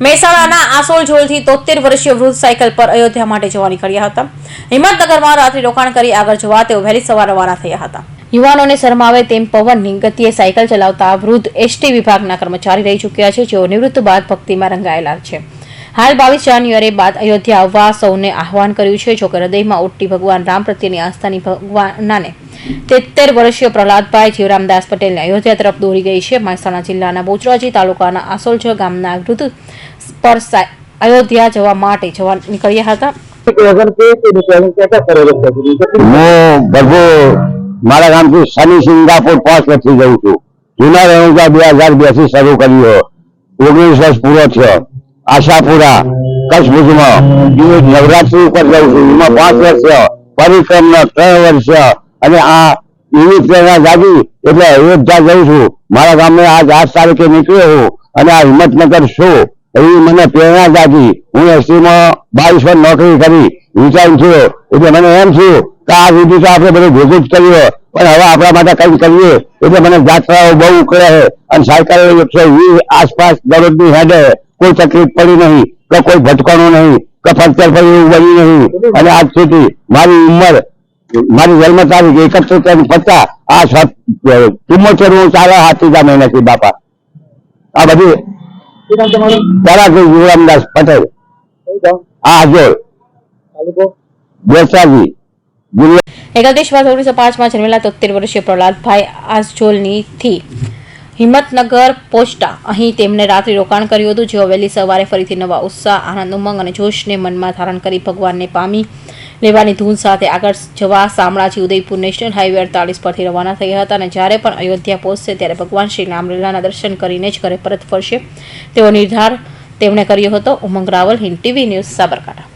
મહેસાણાના આસોલ ઝોલથી તોતેર વર્ષીય વૃદ્ધ સાયકલ પર અયોધ્યા માટે જવા નીકળ્યા હતા. હિંમતનગરમાં રાત્રિ રોકાણ કરી આગળ જવા તેઓ વહેલી સવાર રવાના થયા હતા. યુવાનોને શરમાવે તેમ પવનની ગતિએ સાયકલ ચલાવતા વૃદ્ધ એસટી વિભાગના કર્મચારી રહી ચૂક્યા છે, જેઓ નિવૃત્ત બાદ ભક્તિમાં રંગાયેલા છે. હાલ બાવીસ જાન્યુઆરી બાદ અયોધ્યા આવવા સૌને આહવાન કર્યું છે, જોકે હૃદયમાં ઉઠતી ભગવાન રામ પ્રત્યેની આસ્થાની ભગવાનાને તેત્તેર વર્ષીય પ્રહલાદભાઈ જીવરામદાસ પટેલને અયોધ્યા તરફ દોરી ગઈ છે. મહેસાણા જિલ્લાના બોચરાજી તાલુકાના આસોલજ ગામના વૃદ્ધ પર અયોધ્યા જવા માટે જવા નીકળ્યા હતા. હું બધું મારા ગામથી શનિ સિંગાપુર પાંચ વર્ષથી જઉં છું. જૂના રહેવા બે હજાર બેસી શરૂ કર્યો. ઓગણીસ વર્ષ પૂરો થયો. આશાપુરા કચ્છ ભુજમાં નવરાત્રી ઉપર જઉં છું. એમાં પાંચ વર્ષ પરિક્રમના ત્રણ વર્ષ અને આ એવી પ્રેરણા જાગી એટલે અયોધ્યા જઉં છું. મારા ગામે આજ આઠ તારીખે નીકળ્યો હું અને આ હિંમતનગર છું. એવી મને પ્રેરણા જાગી. હું એસટીમાં બાવીસ વર્ષ નોકરી કરી. રિટાયર થયો એટલે મને એમ થયું કે આ સુધી તો આપણે બધું ભેગું જ કર્યું પણ હવે આપણા માટે કંઈક કરીએ એટલે મને જાત્રાઓ બહુ ઉકળે છે. અને સરકાર એકસો વીસ આસપાસ દરરોજની હેડે કોઈ તકલીફ પડી નહીં, કે કોઈ ભટકાણું નહીં, કે ફક્ચર પડી એવું બન્યું નહીં. અને આજ સુધી મારી ઉંમર મારી જન્મ તારીખ એકત્રીસ પચાસ. આ સાત ચુમ્મોતેર હું ચાલે હાથીજા મહિનાથી બાપા. આ બધી જીવરામદાસ પટેલ. આ હાજોર બેસાજી માર્ચ ઓગણીસો પાંચમાં જન્મેલા તોતેર વર્ષીય પ્રહલાદભાઈ આસજોલનીથી હિંમતનગર પહોંચતા અહીં તેમને રાત્રિ રોકાણ કર્યું હતું. જેઓ વહેલી સવારે ફરીથી નવા ઉત્સાહ આનંદ ઉમંગ અને જોશને મનમાં ધારણ કરી ભગવાનને પામી લેવાની ધૂન સાથે આગળ જવા શામળાજી ઉદયપુર નેશનલ હાઈવે અડતાલીસ પરથી રવાના થયા હતા અને જ્યારે પણ અયોધ્યા પહોંચશે ત્યારે ભગવાન શ્રી રામલીલાના દર્શન કરીને જ ઘરે પરત ફરશે તેવો નિર્ધાર તેમણે કર્યો હતો. Umang Raval, Hind TV news Sabarkantha.